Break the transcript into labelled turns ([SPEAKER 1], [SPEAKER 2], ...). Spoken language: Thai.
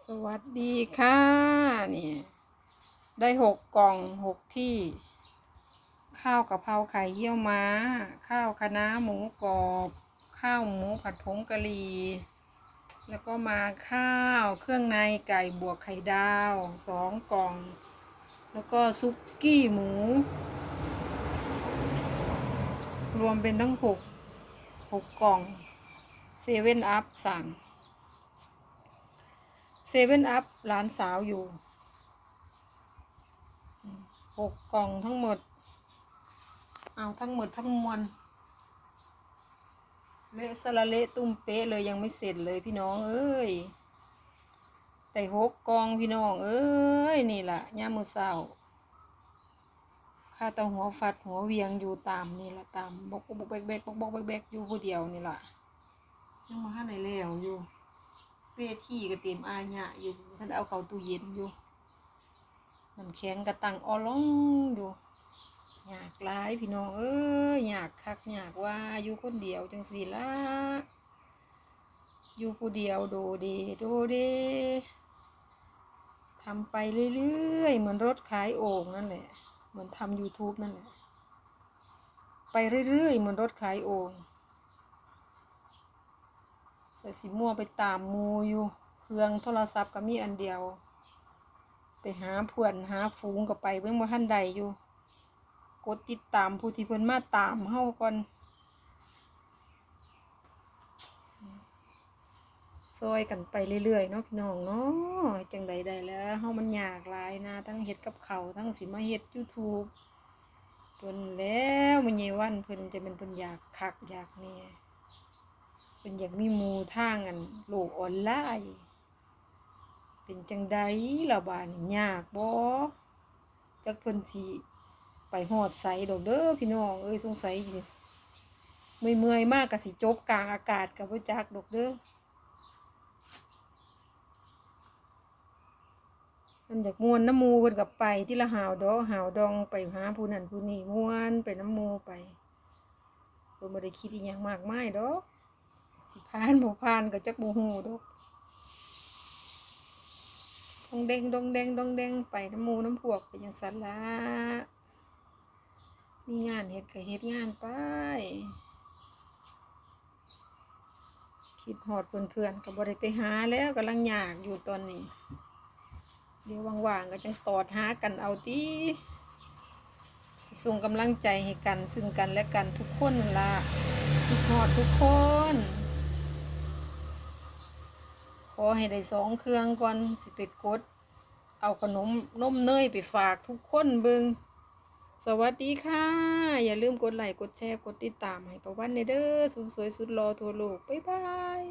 [SPEAKER 1] สวัสดีค่ะนี่ได้หกกล่องหกที่ ข้าวกะเพราไข่เยี่ยวม้า ข้าวคะน้าหมูกรอบ ข้าวหมูผัดผงกะหรี่แล้วก็มาข้าวเครื่องในไก่บวกไข่ดาวสองกล่อง แล้วก็ซุกี้หมู รวมเป็นทั้งหกหกกล่องเซเว่นอัพสั่ง เซเว่นอัพร้านสาวอยู่หกกล่องทั้งหมด เอาทั้งหมดทั้งมวลเละสละเละตุ้มเป๊ะเลยยังไม่เสร็จเลยพี่น้องเอ้ยแต่หกกล่องพี่น้องเอ้ยนี่ล่ะย่ามือเศร้าข้าตาหัวฟัดหัวเวียงอยู่ตามนี่ล่ะตามบกบกแบกแบกบกบกแบกแบกอยู่ผู้เดียวนี่ล่ะยังมาห้ไหนแล้วอยู่ เรียที่ก็เตรียมอาญะอยู่ท่านเอาเข้าตู้เย็นอยู่น้ำแข็งกระตังออลงอยู่อยากหลายพี่น้องเอ้ยอยากคักอยากว่าอยู่คนเดียวจังสีละอยู่ผู้เดียวโดเดโดเดทำไปเรื่อยๆ เหมือนรถขายโอ่งนั่นแหละ เหมือนทำ YouTube นั่นแหละ ไปเรื่อยๆ เหมือนรถขายโอ่ง ใส่สีม่วงไปตามมูอยู่ เครื่องโทรศัพท์ก็มีอันเดียว ไปหาเพื่อนหาฝูงก็ไปเบิ่งบ่ทันใดอยู่ กดติดตามผู้ที่เพิ่นมาตามเฮาก่อนซอยกันไปเรื่อยๆเนาะพี่น้องเนาะจังใดได้แล้วเฮามันยากหลายนะทั้งเฮ็ดกับเขาทั้งสิมาเฮ็ด YouTube เพิ่นแล้วมันยายวันเพิ่นจะเป็นเพิ่นอยากคักอยากแหนี่ย เพิ่นอยากมีหมูทางอันโลกออนไลน์ เป็นจังใดล่ะบาดนี้ยากบ่จักเพิ่นสิไปฮอดไสดอกเด้อพี่น้องเอ้ยสงสัยสิเมื่อยๆมากก็สิจบกลางอากาศก็บ่จักดอกเด้อมันอยากมวนน้ำมูเพิ่นก็ไปที่ละหาวดอกหาวดองไปหาผู้นั้นผู้นี้มวนไปน้ำมูไปเพิ่นบ่ได้คิดอีหยังมากมายดอก สิผ่านบ่ผ่านก็จักบ่ฮู้ดอกดองเด้งดองเด้งดองเด้งไปน้ำหมูน้ำพวกไปยังสันละมีงานเฮ็ดก็เฮ็ดงานไป คิดหอดเพื่อนๆก็บ่ได้ไปหาแล้วกำลังยากอยู่ตอนนี้ เดี๋ยวว่างๆก็จังตอดหากันเอาติส่งกำลังใจให้กัน ซึ่งกันและกันทุกคนละคิดหอดทุกคน อให้ได้สองเครื่องก่อนสิไปกด เอาขนมนมเนยไปฝากทุกคนเบิงสวัสดีค่ะ อย่าลืมกดไลค์กดแชร์กดติดตามให้ประวันเด้อสุดสวยสุดรอทั่วโลก บ๊ายบาย